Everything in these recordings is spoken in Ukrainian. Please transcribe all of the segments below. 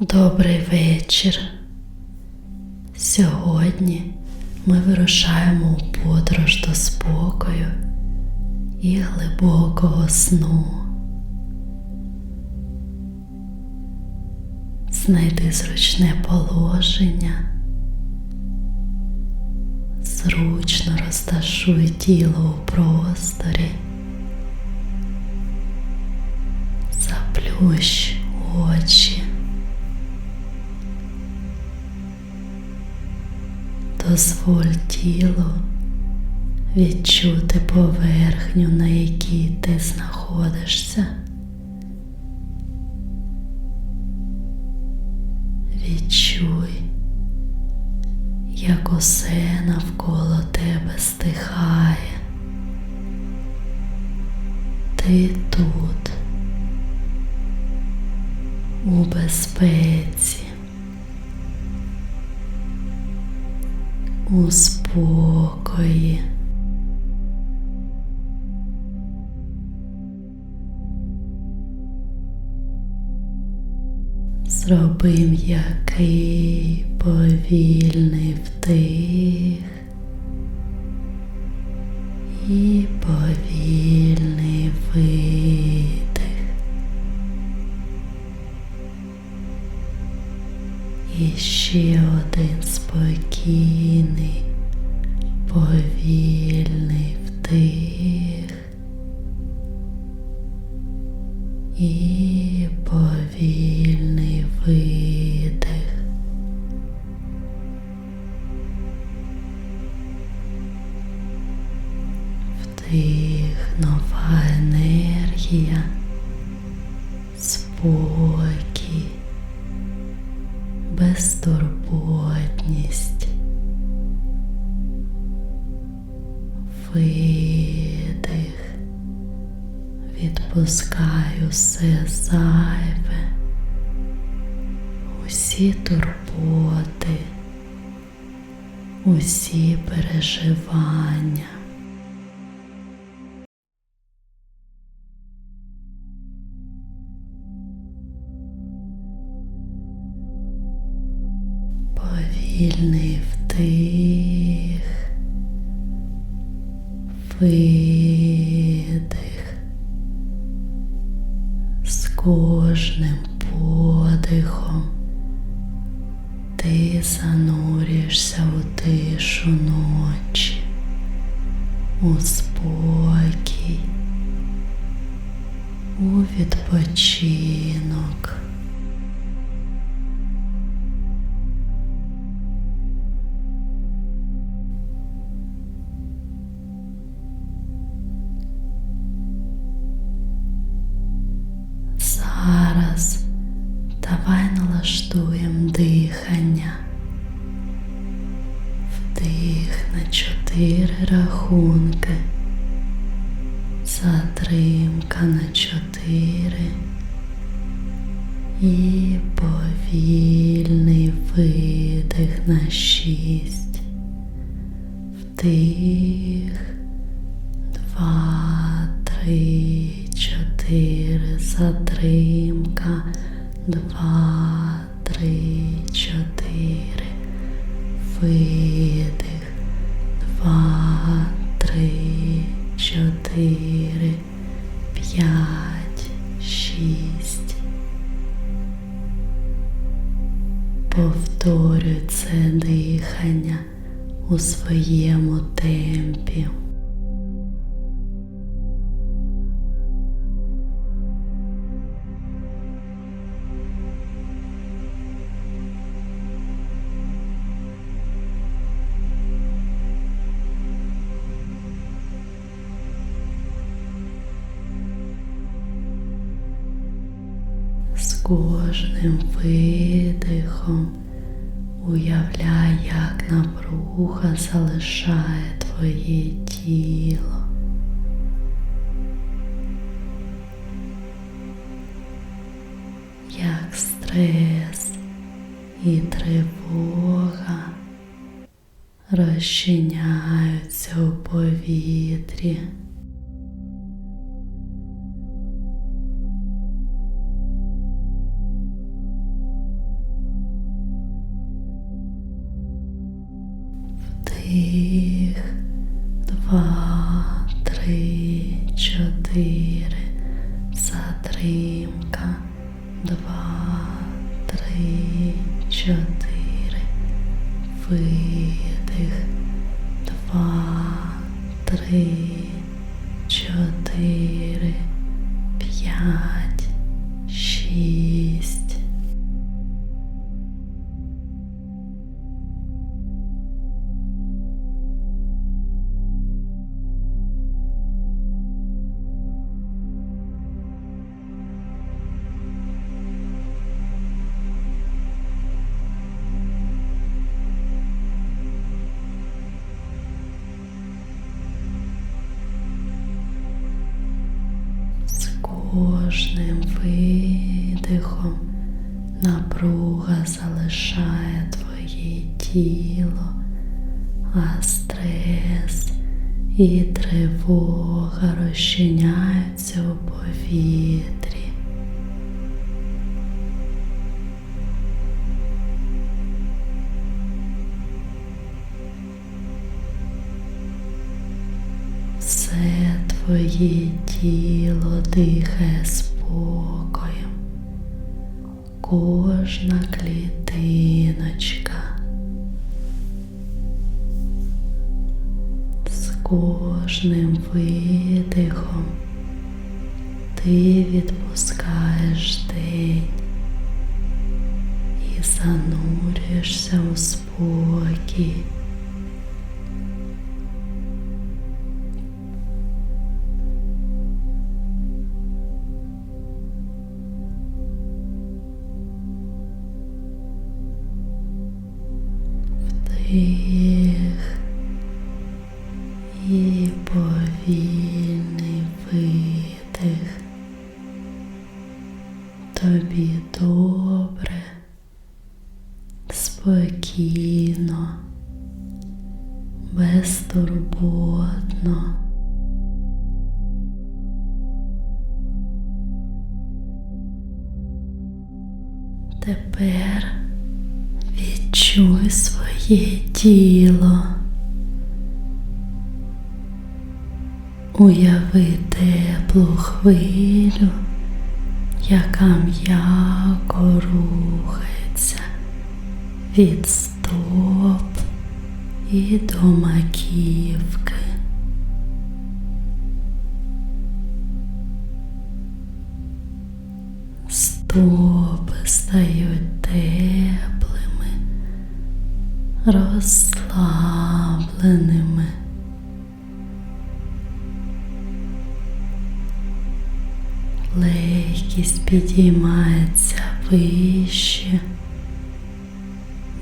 Добрий вечір. Сьогодні ми вирушаємо у подорож до спокою і глибокого сну. Знайди зручне положення, зручно розташуй тіло у просторі, заплющ очі. Дозволь тілу відчути поверхню, на якій ти знаходишся. Відчуй, як усе навколо тебе стихає. Ти м'який повільний вдих і повільний видих. І ще один спокійний, повільний вдих видих. Зараз. Давай налаштуємо Повторюй це дихання у своєму темпі. Кожним видихом уявляй, як напруга залишає твоє тіло. Як стрес і тривога розчиняються у повітрі. І тривога розчиняються у повітрі. Все твоє тіло дихає спокоєм, кожна клітиночка. Кожним видихом ти відпускаєш день і занурюєшся у спокій. Видих. Тобі добре, хвилю, яка м'яко рухається від стоп і до маківки. Стопи стають теплими, розслабленими. Легкість підіймається вище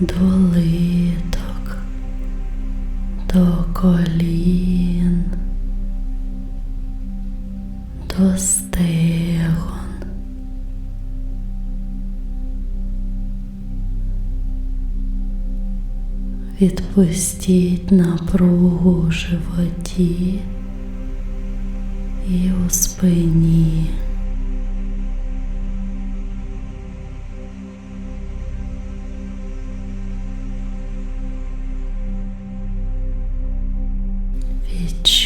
до литок, до колін, до стегон. Відпустіть напругу в животі і у спині.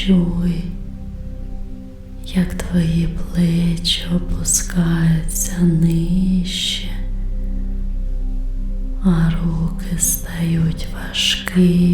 Відчуй, як твої плечі опускаються нижче, а руки стають важкими,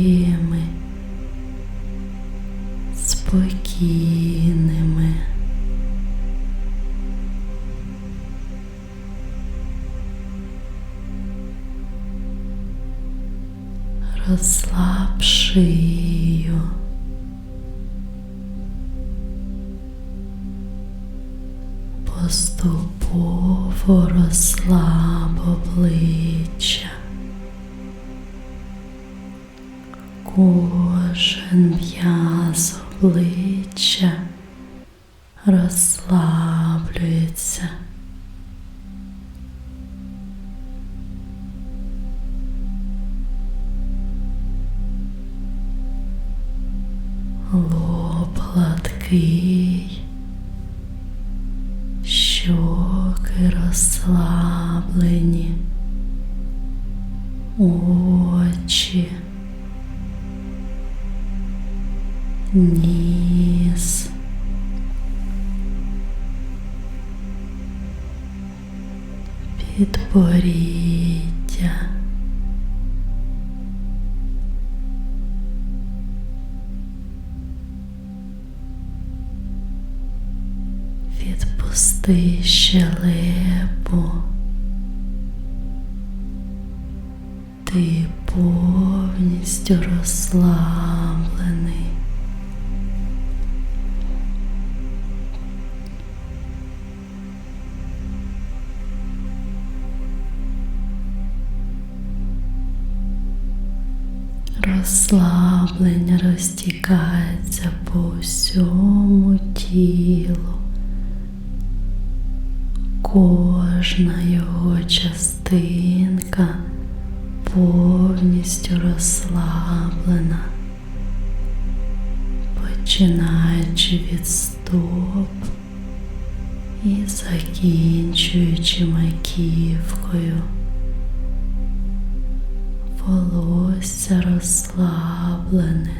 Кожен м'яз обличчя розслаблюється. Лоб гладкий, Відпусти щелепу. Ти повністю розслаблений. Розслаблення розтікається по всьому тілу. Кожна його частинка повністю розслаблена, починаючи від стоп і закінчуючи маківкою. Волосся розслаблене,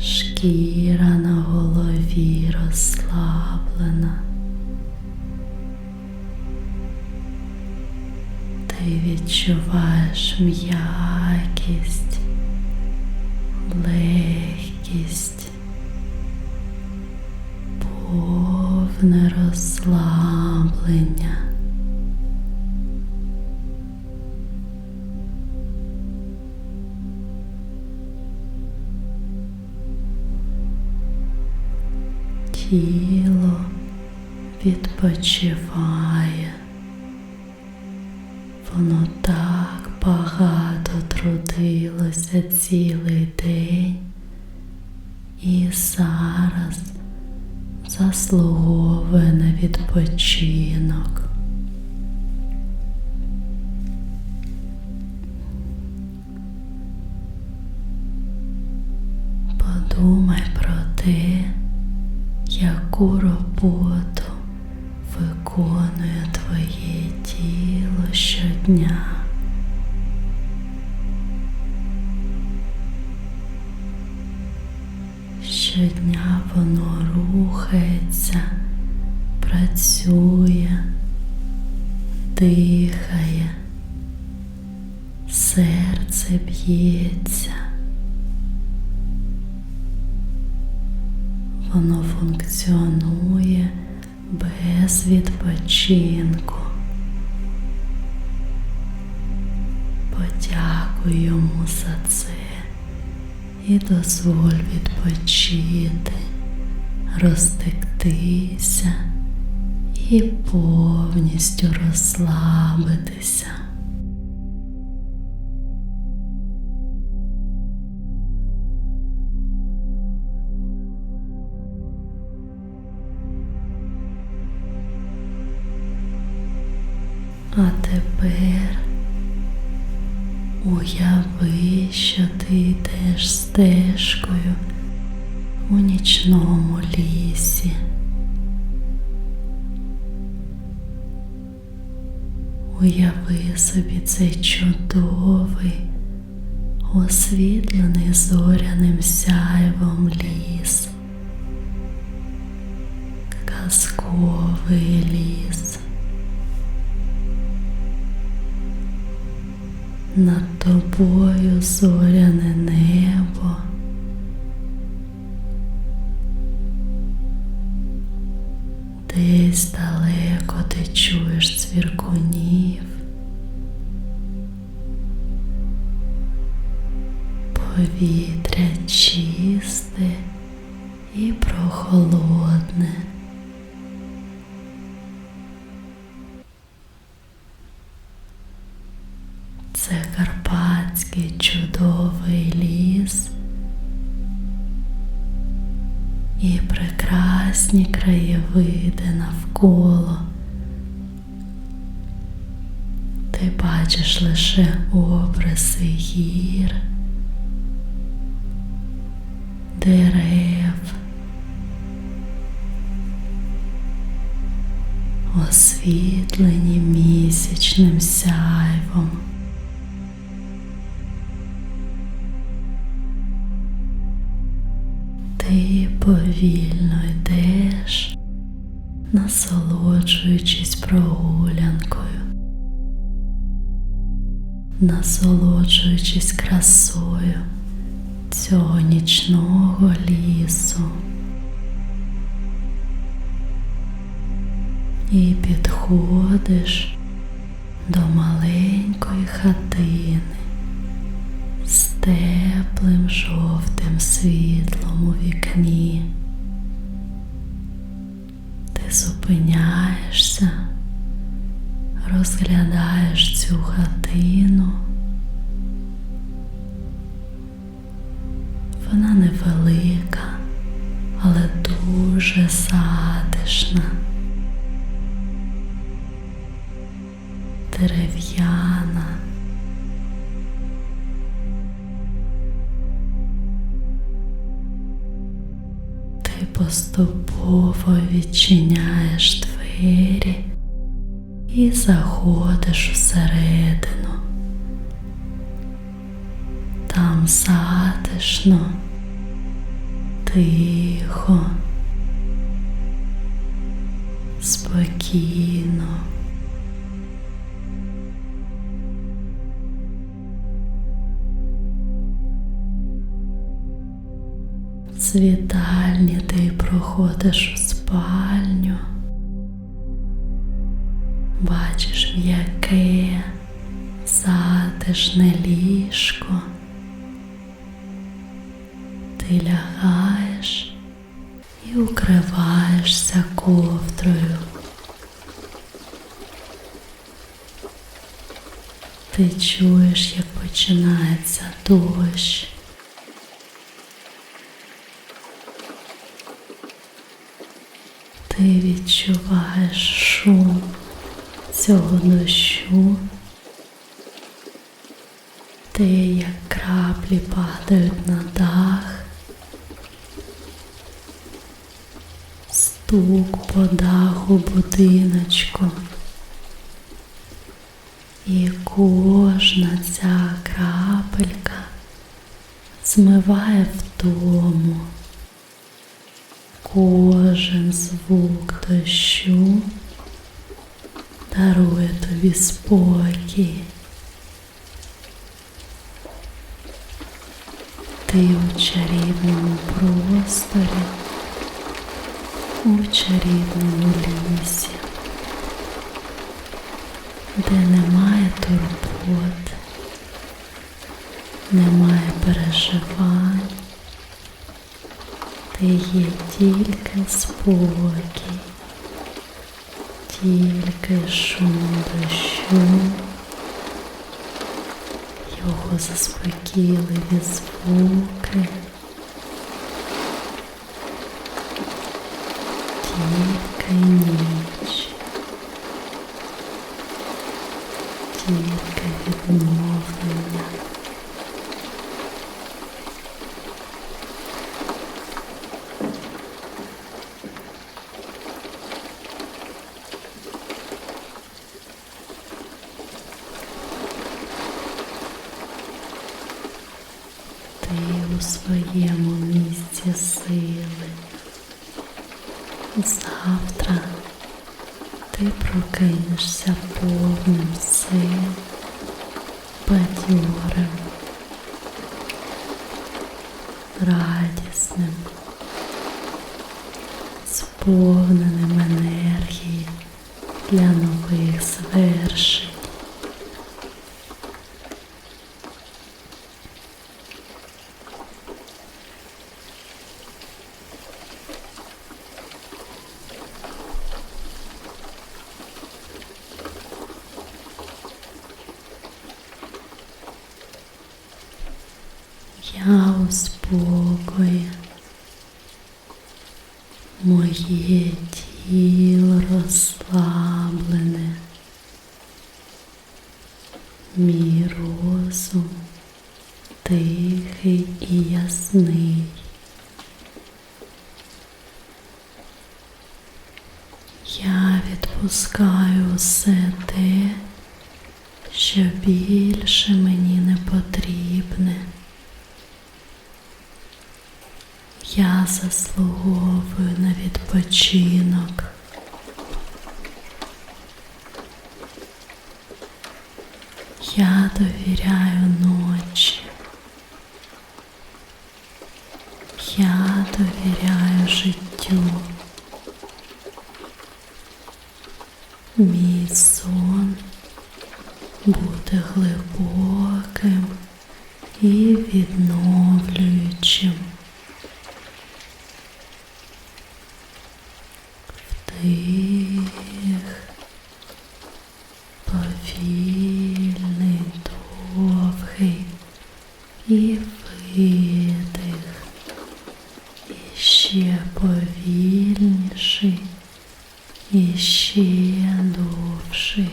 шкіра на голові розслаблена. Ти відчуваєш м'якість, легкість, повне розслаблення. Тіло відпочиває. Воно так багато трудилося цілий день і зараз заслуговує на відпочинок. Подумай про те, яку роботу дихає, серце б'ється. Воно функціонує без відпочинку. Подякуй йому за це і дозволь відпочити, розтектися і повністю розслабитися. А тепер уяви, що ти йдеш стежкою у нічному лісі. Уяви собі цей чудовий, освітлений зоряним сяйвом ліс, казковий ліс. Над тобою зоряне небо. Повітря чисте і прохолодне. Це карпатський чудовий ліс і прекрасні краєвиди навколо. Ти бачиш лише обриси гір, Ти повільно йдеш, насолоджуючись прогулянкою, насолоджуючись красою цього нічного лісу. І підходиш до маленької хатини теплим жовтим світлом у вікні. Ти зупиняєшся, розглядаєш цю хатину. Вона невелика, але дуже затишна. Дерев'яна. Поступово відчиняєш двері і заходиш всередину. Там затишно, тихо, спокійно. Вітальні ти проходиш у спальню, бачиш м'яке, затишне ліжко. Ти лягаєш і укриваєшся ковдрою. Ти чуєш, як починається дощ. Ти відчуваєш шум цього дощу, те, як краплі падають на дах, стук по даху будиночку. І кожна ця крапелька змиває вдому. Кожен звук дощу дарує тобі спокій. Ти у чарівному просторі, у чарівному лісі, де немає турбот, немає переживань. Ти є тільки спокій, тільки шум дощу, його заспокійливі звуки, тільки ніч, радісним, сповненим енергії для нових звершень. відпускаю усе те, що більше мені не потрібне. Я заслуговую на відпочинок. Я довіряю ночі. Я довіряю життю. Мій сон буде глибоким і відновлюючим. Вдих, повільний, довгий і видих. І ще повільніший, і ще довший.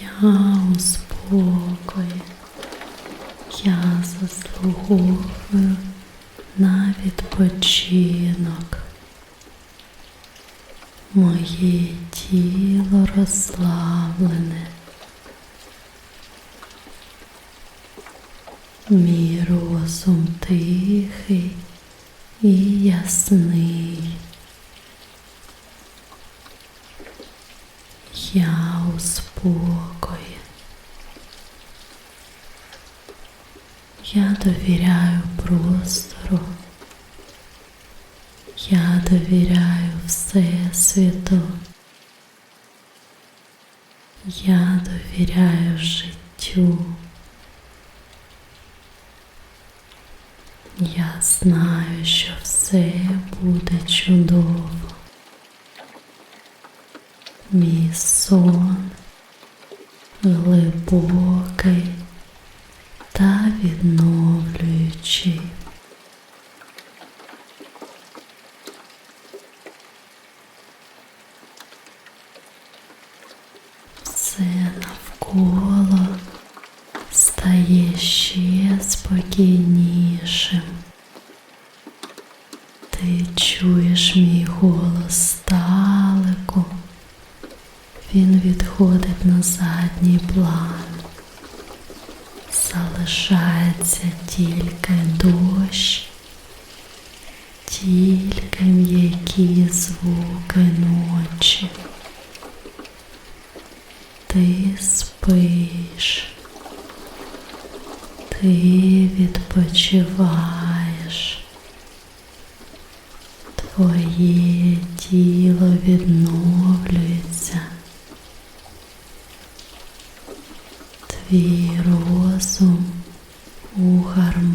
Я у спокої. Я заслуговую на відпочинок. Моє тіло розслаблене. Мій розум тихий і ясний. Я у. Я довіряю простору. Я довіряю Всесвіту. Я довіряю життю. Я знаю, що все буде чудово. Мій сон глибокий та відновлюючий. Все навколо стає ще спокійнішим. Ти чуєш мій голос здалеку. Він відходить на задній план. Залишається тільки дощ, тільки м'які звуки ночі. Ти спиш, ти відпочиваєш, твоє тіло відновлюється. Твій розум у гармонії.